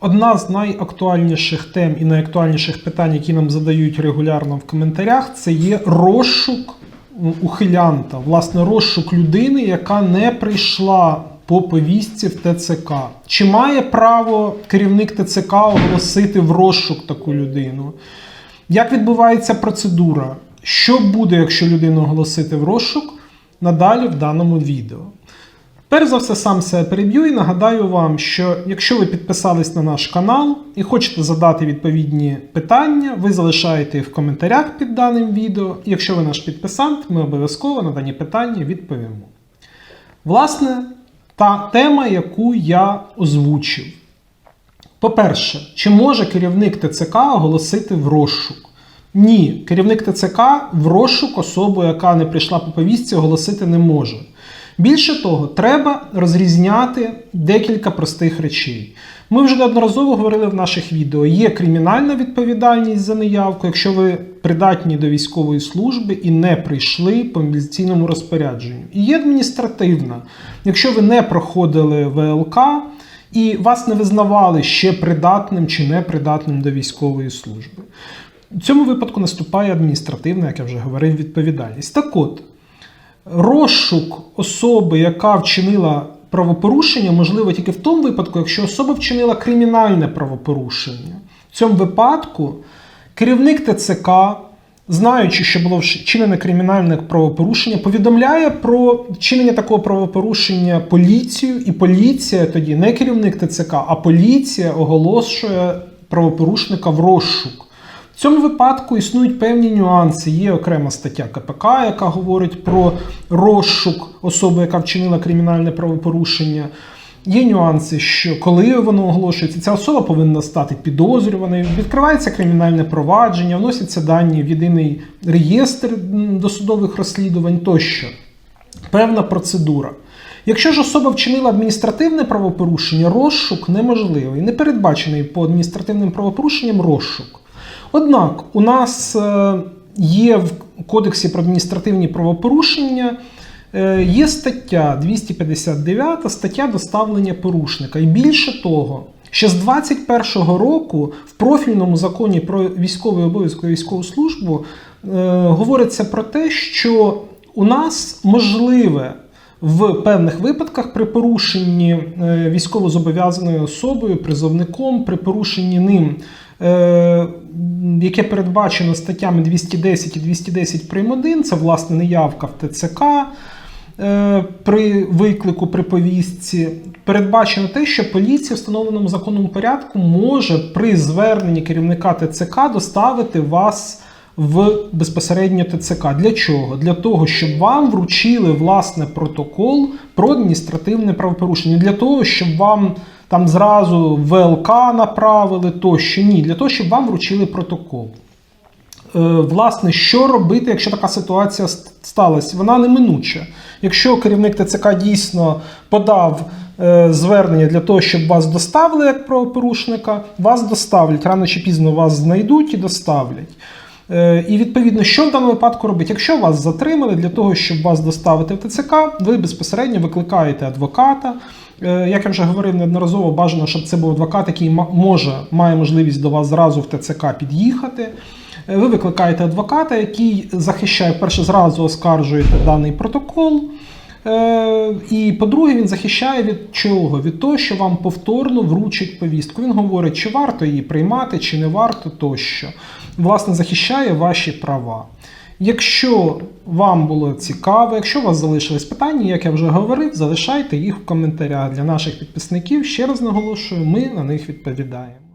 Одна з найактуальніших тем і найактуальніших питань, які нам задають регулярно в коментарях, це є розшук ухилянта, власне, розшук людини, яка не прийшла по повістці в ТЦК. Чи має право керівник ТЦК оголосити в розшук таку людину? Як відбувається процедура? Що буде, якщо людину оголосити в розшук? Надалі в даному відео. Перш за все, сам себе переб'ю і нагадаю вам, що якщо ви підписались на наш канал і хочете задати відповідні питання, ви залишаєте їх в коментарях під даним відео. І якщо ви наш підписант, ми обов'язково на дані питання відповімо. Власне, та тема, яку я озвучив. По-перше, чи може керівник ТЦК оголосити в розшук? Ні, керівник ТЦК в розшук особу, яка не прийшла по повістці, оголосити не може. Більше того, треба розрізняти декілька простих речей. Ми вже неодноразово говорили в наших відео: є кримінальна відповідальність за неявку, якщо ви придатні до військової служби і не прийшли по мобілізаційному розпорядженню. І є адміністративна, якщо ви не проходили ВЛК і вас не визнавали ще придатним чи непридатним до військової служби. В цьому випадку наступає адміністративна, як я вже говорив, відповідальність. Так от, розшук особи, яка вчинила правопорушення, можливо тільки в тому випадку, якщо особа вчинила кримінальне правопорушення. В цьому випадку керівник ТЦК, знаючи, що було вчинене кримінальне правопорушення, повідомляє про вчинення такого правопорушення поліцію, і поліція тоді не керівник ТЦК, а поліція оголошує правопорушника в розшук. В цьому випадку існують певні нюанси. Є окрема стаття КПК, яка говорить про розшук особи, яка вчинила кримінальне правопорушення. Є нюанси, що коли воно оголошується, ця особа повинна стати підозрюваною, відкривається кримінальне провадження, вносяться дані в єдиний реєстр досудових розслідувань тощо. Певна процедура. Якщо ж особа вчинила адміністративне правопорушення, розшук неможливий, не передбачений по адміністративним правопорушенням розшук. Однак у нас е, є в Кодексі про адміністративні правопорушення е, є стаття 259, стаття доставлення порушника. І більше того, ще з 21-го року в профільному законі про військовий обов'язок і військову службу е, говориться про те, що у нас можливе в певних випадках при порушенні е, військовозобов'язаною особою, призовником, при порушенні ним, яке передбачено статтями 210 і 210 прим. 1, це власне неявка в ТЦК е, при виклику при повістці, передбачено те, що поліція встановленому законом порядку може при зверненні керівника ТЦК доставити вас в безпосередньо ТЦК. Для чого? Для того, щоб вам вручили власне протокол про адміністративне правопорушення. Для того, щоб вам там зразу ВЛК направили, тощо ні, для того, щоб вам вручили протокол. Е, Власне, що робити, якщо така ситуація сталася? Вона неминуча. Якщо керівник ТЦК дійсно подав е, звернення для того, щоб вас доставили як правопорушника, вас доставлять рано чи пізно вас знайдуть і доставлять. Е, І відповідно, що в даному випадку робити? Якщо вас затримали для того, щоб вас доставити в ТЦК, ви безпосередньо викликаєте адвоката. Е, Як я вже говорив неодноразово, бажано, щоб це був адвокат, який може має можливість до вас зразу в ТЦК під'їхати. Е, Ви викликаєте адвоката, який захищає, перше, зразу оскаржуєте даний протокол. Е, І по-друге, він захищає від чого? Від того, що вам повторно вручить повістку. Він говорить, чи варто її приймати, чи не варто тощо. Власне, захищає ваші права. Якщо вам було цікаво, якщо у вас залишились питання, як я вже говорив, залишайте їх в коментарях для наших підписників. Ще раз наголошую, ми на них відповідаємо.